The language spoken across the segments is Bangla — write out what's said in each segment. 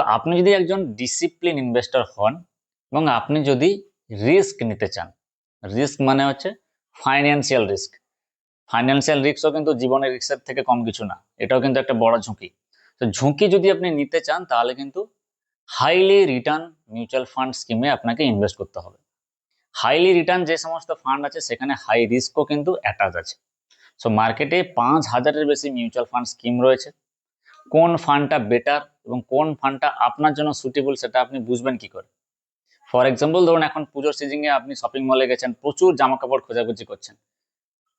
তো আপনি যদি একজন ডিসিপ্লিন ইনভেস্টর হন এবং আপনি যদি রিস্ক নিতে চান রিস্ক মানে হচ্ছে ফাইন্যান্সিয়াল রিস্ক ফাইন্যান্সিয়াল রিস্কও কিন্তু জীবনের রিস্কের থেকে কম কিছু না, এটাও কিন্তু একটা বড় ঝুঁকি। তো ঝুঁকি যদি আপনি নিতে চান, তাহলে কিন্তু হাইলি রিটার্ন মিউচুয়াল ফান্ড স্কিমে আপনাকে ইনভেস্ট করতে হবে। হাইলি রিটার্ন যে সমস্ত ফান্ড আছে, সেখানে হাই রিস্কও কিন্তু অ্যাটাচ আছে। সো মার্কেটে পাঁচ হাজারের বেশি মিউচুয়াল ফান্ড স্কিম রয়েছে। কোন ফান্ডটা বেটার এবং কোন ফান্ডটা আপনার জন্য সুটেবল সেটা আপনি বুঝবেন কি করে? ফর এক্সাম্পল ধরুন এখন পুজোর সিজনে আপনি শপিং মলে গেছেন, প্রচুর জামা কাপড় খোঁজাখুঁজি করছেন।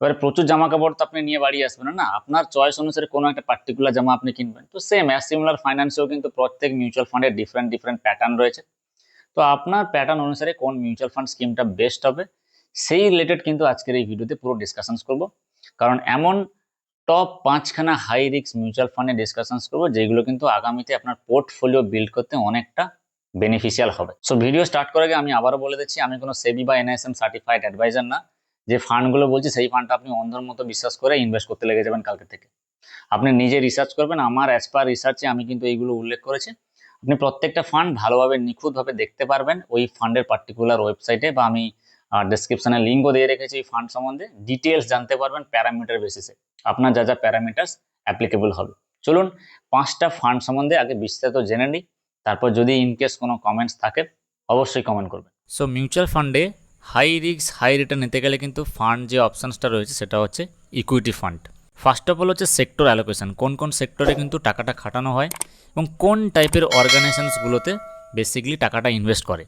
এবার প্রচুর জামা কাপড় তো আপনি নিয়ে বাড়ি আসবেন, না? আপনার চয়েস অনুসারে কোনো একটা পার্টিকুলার জামা আপনি কিনবেন। তো সেম অ্যাজ সিমিলার ফাইন্যান্সেও কিন্তু প্রত্যেক মিউচুয়াল ফান্ডের ডিফারেন্ট ডিফারেন্ট প্যাটার্ন রয়েছে। তো আপনার প্যাটার্ন অনুসারে কোন মিউচুয়াল ফান্ড স্কিমটা বেস্ট হবে, সেই রিলেটেড কিন্তু আজকের এই ভিডিওতে পুরো ডিসকাশনস করব। কারণ এমন টপ পাঁচখানা হাই রিস্ক মিউচুয়াল ফান্ডে ডিসকাশনস করব, যেগুলো কিন্তু আগামীতে আপনার পোর্টফোলিও বিল্ড করতে অনেকটা বেনিফিশিয়াল হবে। সো ভিডিও স্টার্ট আগে আমি আবারও বলে দিচ্ছি, আমি কোনো সেবি বা এনআইএসএম সার্টিফাইড অ্যাডভাইজার না, যে ফান্ডগুলো বলছি, সেই ফান্ডটা আপনি অন্ধর মতো বিশ্বাস করে ইনভেস্ট করতে লেগে যাবেন কালকে থেকে। আপনি নিজে রিসার্চ করবেন, আমার অ্যাজ পার রিসার্চে আমি কিন্তু এইগুলো উল্লেখ করেছি। আপনি প্রত্যেকটা ফান্ড ভালোভাবে নিখুঁতভাবে দেখতে পারবেন, ওই ফান্ডের পার্টিকুলার ওয়েবসাইটে বা আমি ডিসক্রিপশনে লিঙ্কও দিয়ে রেখেছি এই ফান্ড সম্বন্ধে। ডিটেলস জানতে পারবেন প্যারামিটার বেসিসে আপনার যা যা প্যারামিটার্স অ্যাপ্লিকেবল হবে। চলুন, পাঁচটা ফান্ড সম্বন্ধে আগে বিস্তারিত জেনে নিই। তারপর যদি ইনকেস কোনো কমেন্টস থাকে, অবশ্যই কমেন্ট করবেন। সো মিউচুয়াল ফান্ডে হাই রিস্ক হাই রিটার্ন নিতে গেলে কিন্তু ফান্ড যে অপশানসটা রয়েছে, সেটা হচ্ছে equity fund first of all হচ্ছে সেক্টর অ্যালোকেশন কোন কোন সেক্টরে কিন্তু টাকাটা খাটানো হয় এবং কোন টাইপের অর্গানাইজেশনসগুলোতে বেসিক্যালি টাকাটা ইনভেস্ট করে।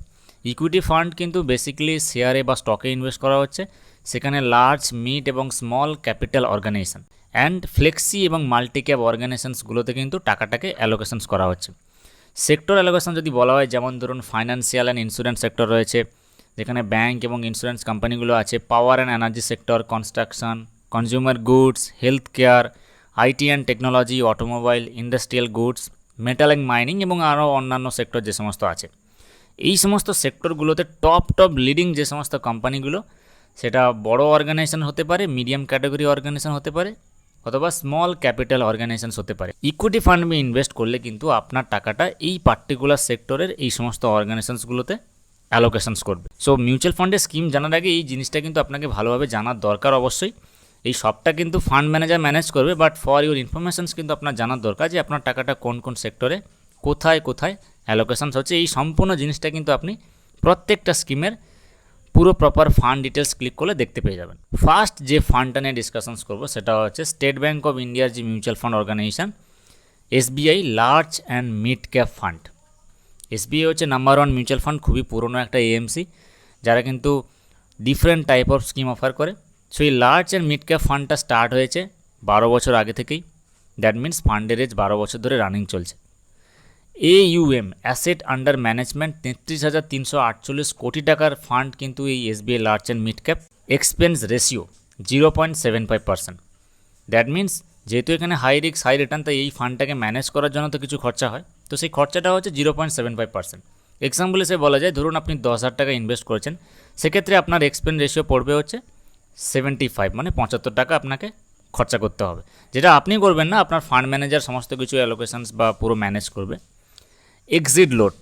ইকুইটি ফান্ড কিন্তু বেসিক্যালি শেয়ারে বা স্টকে ইনভেস্ট করা হচ্ছে, সেখানে লার্জ মিড এবং small capital organisation and flexi এবং মাল্টি ক্যাপ অর্গানাইজেশনসগুলোতে কিন্তু টাকাটাকে অ্যালোকেশনস করা হচ্ছে। সেক্টর অ্যালোকেশন যদি বলা হয়, যেমন ধরুন ফাইন্যান্সিয়াল অ্যান্ড ইন্স্যুরেন্স সেক্টর রয়েছে, যেখানে ব্যাংক এবং ইন্স্যুরেন্স কোম্পানিগুলো আছে power and energy sector construction consumer goods health care IT and technology automobile industrial goods metal and mining এবং আরও অন্যান্য সেক্টর যে সমস্ত আছে। এই সমস্ত সেক্টরগুলোতে টপ টপ লিডিং যে সমস্ত কোম্পানিগুলো সেটা বড় অর্গানাইজেশন হতে পারে মিডিয়াম ক্যাটাগরি অর্গানাইজেশন হতে পারে, অথবা স্মল ক্যাপিটাল অর্গানাইজেশন হতে পারে। ইকুইটি ফান্ডে ইনভেস্ট করলে কিন্তু আপনার টাকাটা এই পার্টিকুলার সেক্টরের এই সমস্ত অর্গানাইজেশনসগুলোতে অ্যালোকেশনস করবে। সো মিউচুয়াল ফান্ডের স্কিম জানার আগে এই জিনিসটা কিন্তু আপনাকে ভালোভাবে জানার দরকার অবশ্যই। এই সবটা কিন্তু ফান্ড ম্যানেজার ম্যানেজ করবে বাট ফর ইউর ইনফরমেশনস কিন্তু আপনার জানার দরকার যে আপনার টাকাটা কোন কোন সেক্টরে কোথায় কোথায়? অ্যালোকেশনস হচ্ছে এই সম্পূর্ণ জিনিসটা কিন্তু আপনি প্রত্যেকটা স্কিমের পুরো প্রপার ফান্ড ডিটেলস ক্লিক করলে দেখতে পেয়ে যাবেন। ফার্স্ট যে ফান্ডটা নিয়ে ডিসকাশনস করব সেটা হচ্ছে স্টেট ব্যাঙ্ক অফ ইন্ডিয়ার যে mutual fund organisation SBI large and mid cap fund SBI হচ্ছে নাম্বার ওয়ান মিউচুয়াল ফান্ড খুবই পুরনো একটা এএমসি যারা কিন্তু different type of scheme offer করে। সো এই লার্জ অ্যান্ড মিড ক্যাপ ফান্ডটা স্টার্ট হয়েছে বারো বছর আগে থেকেই। দ্যাট মিন্স ফান্ডের এজ বারো বছর ধরে রানিং চলছে। এইউএম অ্যাসেট আন্ডার ম্যানেজমেন্ট তেত্রিশ হাজার তিনশো আটচল্লিশ কোটি টাকার ফান্ড কিন্তু এই SBI large and mid cap expense ratio zero point seven five percent that means যেহেতু এখানে হাই রিক্স হাই রিটার্ন তাই এই ফান্ডটাকে ম্যানেজ করার জন্য তো কিছু খরচা হয়। তো সেই খরচাটা হচ্ছে zero point seven five percent example হিসেবে বলা যায়, ধরুন আপনি দশ হাজার টাকা ইনভেস্ট করেছেন, সেক্ষেত্রে আপনার এক্সপেন্স রেশিও পড়বে হচ্ছে সেভেন্টি ফাইভ মানে পঁচাত্তর টাকা আপনাকে খরচা করতে হবে। যেটা আপনি করবেন না, আপনার ফান্ড ম্যানেজার সমস্ত কিছু অ্যালোকেশনস বা পুরো ম্যানেজ করবে। এক্সিট লোড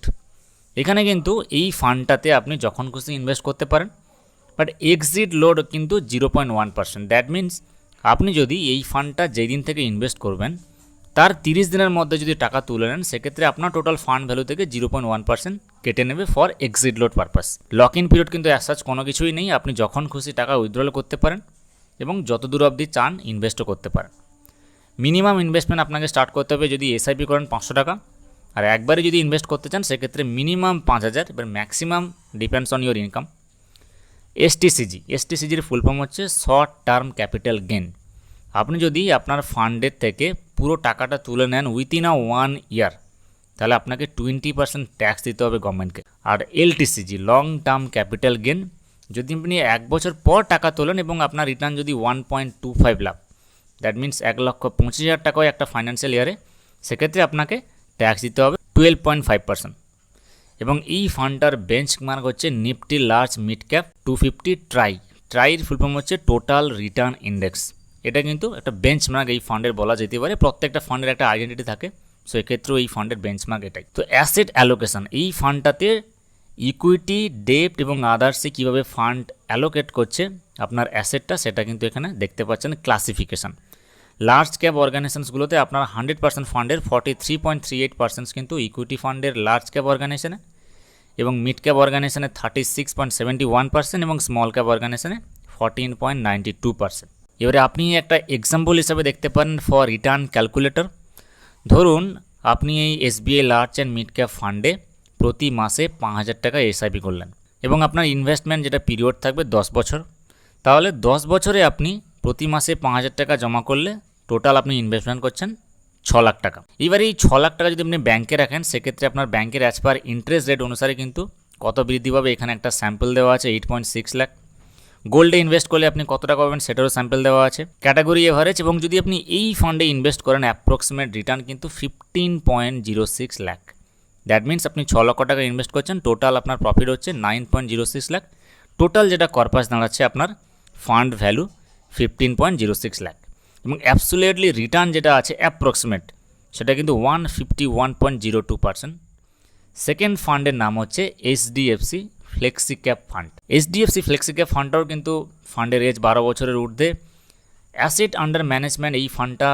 এখানে কিন্তু এই ফান্ডটাতে আপনি যখন খুশি ইনভেস্ট করতে পারেন বাট এক্সিট লোড কিন্তু zero point one percent that means আপনি যদি এই ফান্ডটা যেই দিন থেকে ইনভেস্ট করবেন, তার তিরিশ দিনের মধ্যে যদি টাকা তুলে নেন, সেক্ষেত্রে আপনার টোটাল ফান্ড ভ্যালু থেকে জিরো পয়েন্ট ওয়ান পার্সেন্ট কেটে নেবে for exit load purpose lock in period কিন্তু অ্যাজ সাচ কোনো কিছুই নেই, আপনি যখন খুশি টাকা উইথড্রল করতে পারেন এবং যত দূর অবধি চান ইনভেস্টও করতে পারেন। মিনিমাম ইনভেস্টমেন্ট আপনাকে স্টার্ট করতে হবে যদি এসআইপি করেন পাঁচশো টাকা আর একবারে যদি ইনভেস্ট করতে চান, সেক্ষেত্রে মিনিমাম পাঁচ হাজার, এবার maximum depends on your income STCG এসটিসিজির full form হচ্ছে শর্ট টার্ম ক্যাপিটাল গেন আপনি যদি আপনার ফান্ডের থেকে পুরো টাকাটা তুলে নেন উইথিন আ ওয়ান ইয়ার তাহলে আপনাকে টোয়েন্টি পার্সেন্ট ট্যাক্স দিতে হবে গভর্নমেন্টকে আর LTCG long term capital gain যদি আপনি এক বছর পর টাকা তোলেন এবং আপনার রিটার্ন যদি one point two five lakh that means এক লক্ষ পঁচিশ হাজার টাকাও একটা ফাইন্যান্সিয়াল ইয়ারে সেক্ষেত্রে আপনাকে ট্যাক্স দিতে হবে টুয়েলভ পয়েন্ট ফাইভ পার্সেন্ট এবং এই ফান্ডটার বেঞ্চ মার্ক হচ্ছে Nifty large mid cap two fifty TRI ট্রাইয়ের full form হচ্ছে টোটাল রিটার্ন ইন্ডেক্স এটা কিন্তু একটা বেঞ্চ মার্ক এই ফান্ডের বলা যেতে পারে। প্রত্যেকটা ফান্ডের একটা আইডেন্টিটি থাকে। সো এক্ষেত্রেও এই ফান্ডের বেঞ্চমার্ক এটাই। তো অ্যাসেট অ্যালোকেশন এই ফান্ডটাতে ইকুইটি ডেপ্ট এবং আদার্সে কীভাবে ফান্ড অ্যালোকেট করছে, আপনার অ্যাসেটটা সেটা কিন্তু এখানে দেখতে পাচ্ছেন ক্লাসিফিকেশন লার্জ ক্যাপ অর্গানাইজেশনসগুলোতে আপনার হান্ড্রেড পার্সেন্ট ফান্ডের forty three point three eight percents কিন্তু ইকুইটি ফান্ডের লার্জ ক্যাপ অর্গানাইজেশনে এবং মিড ক্যাপ অর্গানাইজেশনে thirty six point seventy one percent এবং স্মল ক্যাপ অর্গানাইজেশনে fourteen point ninety two percent এবারে আপনি একটা এক্সাম্পল হিসাবে দেখতে পারেন ফর রিটার্ন ক্যালকুলেটর ধরুন আপনি এই SBI large and mid cap ফান্ডে প্রতি মাসে পাঁচ হাজার টাকা এসআইপি করলেন এবং আপনার ইনভেস্টমেন্ট যেটা পিরিয়ড থাকবে দশ বছর। তাহলে দশ বছরে আপনি প্রতি মাসে পাঁচ হাজার টাকা জমা করলে টোটাল আপনি ইনভেস্টমেন্ট করছেন ছ লাখ টাকা। এবার এই ছ লাখ টাকা যদি আপনি ব্যাংকে রাখেন, সেক্ষেত্রে আপনার ব্যাংকের অ্যাজ পার ইন্টারেস্ট রেট অনুসারে কিন্তু কত বৃদ্ধি পাবে? এখানে একটা স্যাম্পল দেওয়া আছে এইট পয়েন্ট সিক্স লাখ গোল্ডে ইনভেস্ট করলে আপনি কত টাকা পাবেন? সেটারও স্যাম্পল দেওয়া আছে। ক্যাটাগরি এভারেজ এবং যদি আপনি এই ফান্ডে ইনভেস্ট করেন অ্যাপ্রক্সিমেট রিটার্ন কিন্তু fifteen point zero six lakh that means আপনি ছ লক্ষ টাকা ইনভেস্ট করছেন টোটাল আপনার প্রফিট হচ্ছে nine point zero six lakh total যেটা কর্পাস দাঁড়াচ্ছে, আপনার fund value fifteen point zero six lakh এবং অ্যাবসুলেটলি রিটার্ন যেটা আছে অ্যাপ্রক্সিমেট সেটা কিন্তু one fifty one point zero two percent second ফান্ডের নাম হচ্ছে HDFC flexi cap fund HDFC flexi cap ফান্ডটাও কিন্তু ফান্ডের এজ বারো বছরের ঊর্ধ্বে। অ্যাসেট আন্ডার ম্যানেজমেন্ট এই ফান্ডটা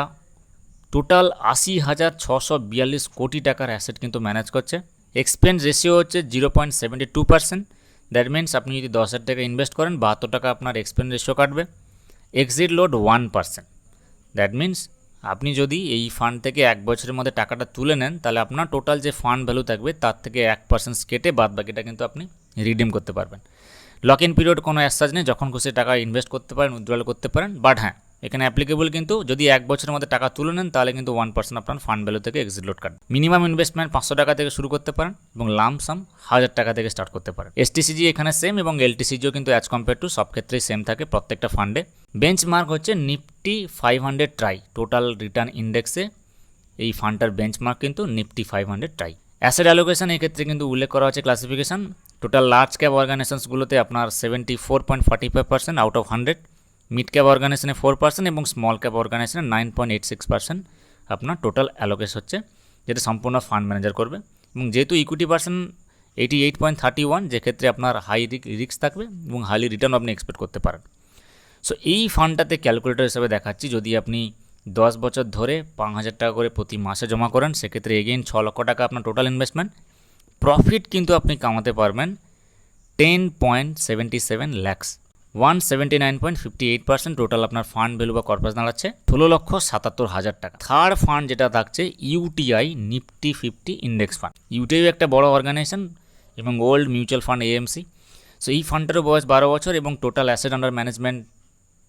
টোটাল আশি হাজার ছশো বিয়াল্লিশ কোটি টাকার অ্যাসেট কিন্তু ম্যানেজ করছে। এক্সপেন্স রেশিও হচ্ছে zero point seventy two percent that means আপনি যদি দশ হাজার টাকা ইনভেস্ট করেন, বাহাত্তর টাকা আপনার এক্সপেন্স রেশিও কাটবে। Exit load one percent that means আপনি যদি এই ফান্ড থেকে এক বছরের মধ্যে টাকাটা তুলে নেন, তাহলে আপনার টোটাল যে ফান্ড ভ্যালু থাকবে, তার থেকে এক পার্সেন্ট কেটে বাদ বাকিটা কিন্তু আপনি রিডিম করতে পারবেন। লক ইন পিরিয়ড কোনো অ্যাসাজ নেই, যখন খুশি টাকা ইনভেস্ট করতে পারেন উইথড্রল করতে পারেন বাট হ্যাঁ এখানে অ্যাপ্লিকেবল কিন্তু যদি এক বছরের মধ্যে টাকা তুলে নেন, তাহলে কিন্তু ওয়ান পার্সেন্ট আপনার ফান্ড ভ্যালু থেকে এক্সিট লোড কাটবে। মিনিমাম ইনভেস্টমেন্ট পাঁচশো টাকা থেকে শুরু করতে পারেন এবং লামসাম হাজার টাকা থেকে স্টার্ট করতে পারেন। এসটিসিজি এখানে সেম এবং এলটিসিজিও কিন্তু অ্যাজ কম্পেয়ার টু সব ক্ষেত্রেই সেম থাকে প্রত্যেকটা ফান্ডে বেঞ্চ মার্ক হচ্ছে Nifty five hundred TRI total return ইন্ডেক্সে এই ফান্ডটার বেঞ্চ মার্ক কিন্তু Nifty five hundred TRI asset allocation এক্ষেত্রে কিন্তু উল্লেখ করা হচ্ছে ক্লাসিফিকেশন টোটাল লার্জ ক্যাপ অর্গানাইজেশনসগুলোতে আপনার seventy four point forty five percent out of hundred mid cap অর্গানাইজেশনে ফোর পার্সেন্ট এবং স্মল ক্যাপ অর্গানাইজেশনে nine point eight six percent আপনার টোটাল অ্যালোকেশ হচ্ছে, যেটা সম্পূর্ণ ফান্ড ম্যানেজার করবে। এবং যেহেতু equity percent eighty eight point thirty one যেক্ষেত্রে আপনার হাই রিস্ক থাকবে এবং হাইলি রিটার্ন আপনি এক্সপেক্ট করতে পারেন। সো এই ফান্ডটাতে ক্যালকুলেটর হিসেবে দেখাচ্ছি, যদি আপনি দশ বছর ধরে পাঁচ হাজার টাকা করে প্রতি মাসে জমা করেন, সেক্ষেত্রে এগেইন ছ লক্ষ টাকা আপনার টোটাল ইনভেস্টমেন্ট প্রফিট কিন্তু আপনি কামাতে পারবেন ten point seventy seven lakhs one seventy nine point fifty eight percent total আপনার ফান্ড ভ্যালু বা কর্পাস দাঁড়াচ্ছে ষোলো লক্ষ সাতাত্তর হাজার টাকা। থার্ড ফান্ড যেটা থাকছে UTI Nifty fifty index fund UTI একটা বড় অর্গানাইজেশন এবং old mutual fund AMC so এই ফান্ডেরও বয়স বারো বছর এবং টোটাল অ্যাসেট আন্ডার ম্যানেজমেন্ট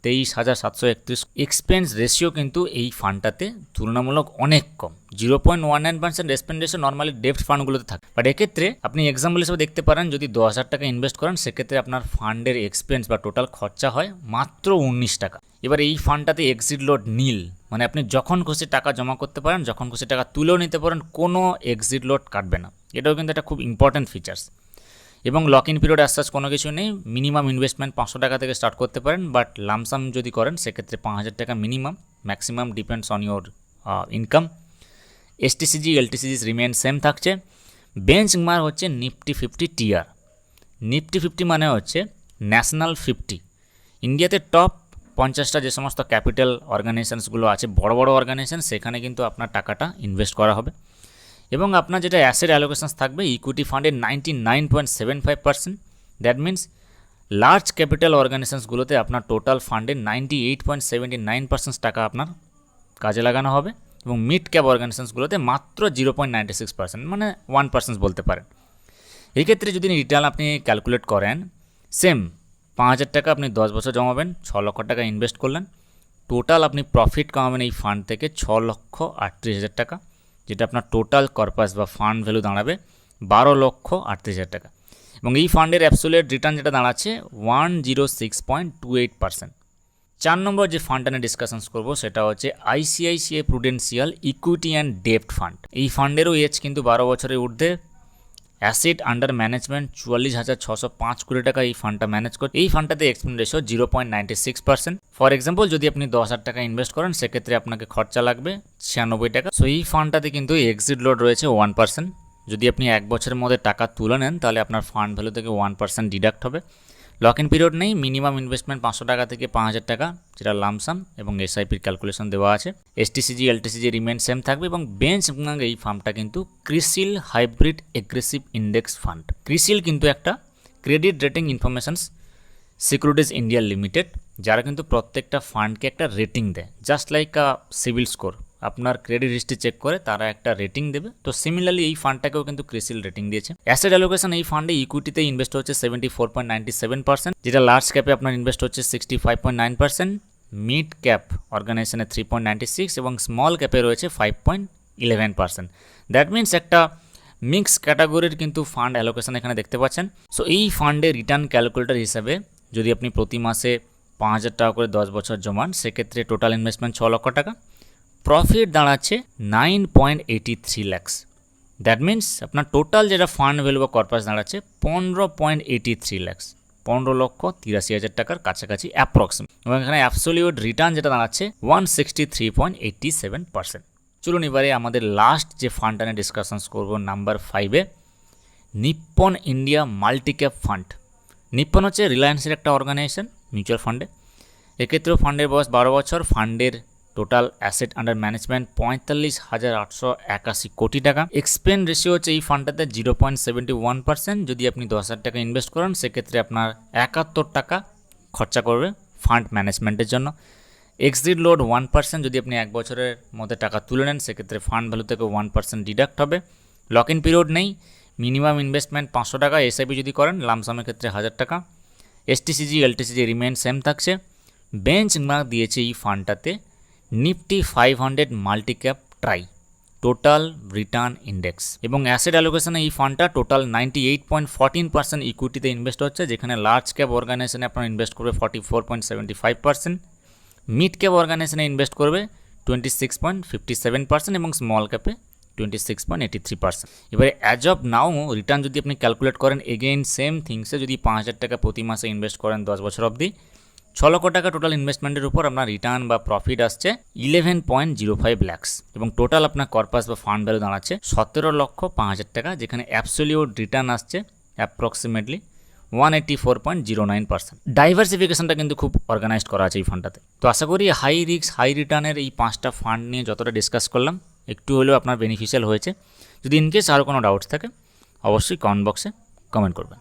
তেইশ হাজার সাতশো একত্রিশ এক্সপেন্স রেশিও কিন্তু এই ফান্ডটাতে তুলনামূলক অনেক কম। Zero point one nine percent expense ratio normally deft ফান্ডগুলোতে থাকে। বাট এক্ষেত্রে আপনি এক্সাম্পল হিসেবে দেখতে পারেন, যদি দশ হাজার টাকা ইনভেস্ট করেন, সেক্ষেত্রে আপনার ফান্ডের এক্সপেন্স বা টোটাল খরচা হয় মাত্র উনিশ টাকা। এবার এই ফান্ডটাতে এক্সিট লোড নীল। মানে আপনি যখন খুশি টাকা জমা করতে পারেন, যখন খুশি টাকা তুলেও নিতে পারেন, কোনো এক্সিট লোড কাটবে না। এটাও কিন্তু একটা খুব ইম্পর্ট্যান্ট ফিচার্স এবং lock in period as such কোনো কিছু নেই। মিনিমাম ইনভেস্টমেন্ট পাঁচশো টাকা থেকে স্টার্ট করতে পারেন বাট লামসাম যদি করেন, সেক্ষেত্রে পাঁচ হাজার টাকা minimum maximum depends on your income STCG LTCG remain same থাকছে। বেঞ্চ মার হচ্ছে Nifty fifty TR Nifty fifty মানে হচ্ছে ন্যাশনাল ফিফটি ইন্ডিয়াতে টপ পঞ্চাশটা যে সমস্ত ক্যাপিটাল অর্গানাইজেশনসগুলো আছে, বড় বড় অর্গানাইজেশন সেখানে কিন্তু আপনার টাকাটা ইনভেস্ট করা হবে। এবং আপনার যেটা অ্যাসেট অ্যালোকেশনস থাকবে ইকুইটি ফান্ডের ninety nine point seven five percent that means large capital অর্গানাইজেশনসগুলোতে আপনার টোটাল ফান্ডের ninety eight point seventy nine percent টাকা আপনার কাজে লাগানো হবে এবং মিড ক্যাপ অর্গানাইজেশনসগুলোতে মাত্র zero point ninety six percent মানে ওয়ান পার্সেন্ট বলতে পারেন। এই ক্ষেত্রে যদি রিটার্ন আপনি ক্যালকুলেট করেন সেম পাঁচ হাজার টাকা আপনি দশ বছর জমাবেন, ছ লক্ষ টাকা ইনভেস্ট করলেন। টোটাল আপনি প্রফিট কামাবেন এই ফান্ড থেকে ছ লক্ষ আটত্রিশ হাজার টাকা। যেটা আপনার টোটাল কর্পাস বা ফান্ড ভ্যালু দাঁড়াবে বারো লক্ষ আটত্রিশ হাজার টাকা। এবং এই ফান্ডের অ্যাপসোলেট রিটার্ন যেটা দাঁড়াচ্ছে one zero six point two eight percent চার নম্বর যে ফান্ডটা নিয়ে ডিসকাশন করব সেটা হচ্ছে আইসিআইসিআই প্রুডেন্সিয়াল ইকুইটি অ্যান্ড ডেপ্ট ফান্ড এই ফান্ডেরও এজ কিন্তু বারো বছরের ঊর্ধ্বে। অ্যাসেট আন্ডার ম্যানেজমেন্ট চুয়াল্লিশ হাজার ছশো পাঁচ কোটি টাকা এই ফান্ডটা ম্যানেজ করে এই ফান্ডটাতে expense ratio zero point ninety six percent for example যদি আপনি দশ হাজার টাকা ইনভেস্ট করেন, সেক্ষেত্রে আপনাকে খরচা লাগবে ছিয়ানব্বই টাকা। সো এই ফান্ডটাতে কিন্তু এক্সিট লোড রয়েছে ওয়ান পার্সেন্ট যদি আপনি এক বছরের মধ্যে টাকা তুলে নেন, তাহলে আপনার ফান্ড ভ্যালু থেকে ওয়ান পার্সেন্ট ডিডাক্ট হবে। লক ইন পিরিয়ড নেই, মিনিমাম ইনভেস্টমেন্ট পাঁচশো টাকা থেকে পাঁচ হাজার টাকা, যেটা লামসাম এবং এসআইপির ক্যালকুলেশন দেওয়া আছে। এসটিসিজি এলটিসিজি রিমেন সেম থাকবে এবং বেঞ্চ এই ফার্মটা কিন্তু CRISIL hybrid aggressive index fund CRISIL কিন্তু একটা credit rating informations securities India limited যারা কিন্তু প্রত্যেকটা ফান্ডকে একটা রেটিং দেয় just like a CIBIL score আপনার ক্রেডিট হিস্ট্রি চেক করে তারা একটা রেটিং দেবে। তো সিমিলারলি এই ফান্ডটাকেও কিন্তু ক্রিসিল রেটিং দিয়েছে। অ্যাসেট অ্যালোকেশন এই ফান্ডে ইকুইটিতে ইনভেস্ট হচ্ছে seventy four point ninety seven percent যেটা লার্জ ক্যাপে আপনার ইনভেস্ট হচ্ছে sixty five point nine percent mid cap অর্গানাইজেশনে থ্রি পয়েন্ট নাইনটি সিক্স এবং স্মল ক্যাপে রয়েছে five point eleven percent that means একটা মিক্স ক্যাটাগরির কিন্তু ফান্ড অ্যালোকেশন এখানে দেখতে পাচ্ছেন। সো এই ফান্ডে রিটার্ন ক্যালকুলেটর হিসাবে যদি আপনি প্রতি মাসে পাঁচ হাজার টাকা করে দশ বছর জমান, সেক্ষেত্রে টোটাল ইনভেস্টমেন্ট ছ লক্ষ টাকা। প্রফিট দাঁড়াচ্ছে nine point eighty three lakhs that means আপনার টোটাল যেটা ফান্ড ভ্যালু বা কর্পাস দাঁড়াচ্ছে পনেরো পয়েন্ট এইটি থ্রি ল্যাক্স পনেরো লক্ষ তিরাশি হাজার টাকার কাছাকাছি অ্যাপ্রক্সিমেট এবং এখানে অ্যাবসোলিউট রিটার্ন যেটা দাঁড়াচ্ছে one sixty three point eighty seven percent চলুন এবারে আমাদের লাস্ট যে ফান্ডটা নিয়ে ডিসকাশনস করব নাম্বার ফাইভে Nippon India multi cap fund Nippon হচ্ছে রিলায়েন্সের একটা অর্গানাইজেশন মিউচুয়াল ফান্ডে এক্ষেত্রেও ফান্ডের বয়স বারো বছর ফান্ডের টোটাল অ্যাসেট আন্ডার ম্যানেজমেন্ট পঁয়তাল্লিশ হাজার আটশো একাশি কোটি টাকা। এক্সপেন্ড রেশিও হচ্ছে এই ফান্ডটাতে zero point seventy one percent যদি আপনি দশ হাজার টাকা ইনভেস্ট করেন, সেক্ষেত্রে আপনার একাত্তর টাকা খরচা করবে ফান্ড ম্যানেজমেন্টের জন্য। এক্সিট লোড ওয়ান পার্সেন্ট যদি আপনি এক বছরের মধ্যে টাকা তুলে নেন, সেক্ষেত্রে ফান্ড ভ্যালু থেকে ওয়ান পার্সেন্ট ডিডাক্ট হবে। লক ইন পিরিয়ড নেই। মিনিমাম ইনভেস্টমেন্ট পাঁচশো টাকা। এসআইপি যদি করেন লামসামের ক্ষেত্রে হাজার টাকা। এসটিসিজি এলটিসিজি রিমেন সেম থাকছে। বেঞ্চ মার্ক দিয়েছে এই ফান্ডটাতে Nifty five hundred multi cap tri total return index এবং অ্যাসেট অ্যালোকেশনে এই ফান্ডটা total ninety eight point fourteen percent ইকুইটিতে invest হচ্ছে, যেখানে লার্জ ক্যাপ অর্গানাইজেশনে আপনার ইনভেস্ট করবে forty four point seventy five percent mid cap অর্গানাইজেশনে ইনভেস্ট করবে twenty six point fifty seven percent এবং small ক্যাপে twenty six point eighty three percent এবারে অ্যাজ অফ নাও রিটার্ন যদি আপনি ক্যালকুলেট করেন এগেইন সেম থিংসে যদি পাঁচ হাজার টাকা প্রতি মাসে ইনভেস্ট করেন দশ বছর অবধি ছ লক্ষ টাকা টোটাল ইনভেস্টমেন্টের উপর আপনার রিটার্ন বা প্রফিট আসছে eleven point zero five lakhs এবং টোটাল আপনার কর্পাস বা ফান্ড ভ্যালু দাঁড়াচ্ছে সতেরো লক্ষ পাঁচ হাজার টাকা, যেখানে অ্যাবসোলিউট রিটার্ন আসছে approximately one eighty four point zero nine percent ডাইভার্সিফিকেশনটা কিন্তু খুব অর্গানাইজড করা আছে এই ফান্ডটাতে তো আশা করি হাই রিস্ক হাই রিটার্নের এই পাঁচটা ফান্ড নিয়ে যতটা ডিসকাস করলাম, একটু হলেও আপনার বেনিফিশিয়াল হয়েছে। যদি ইনকেস আরও কোনো ডাউটস থাকে, অবশ্যই কমেন্ট বক্সে কমেন্ট করবেন।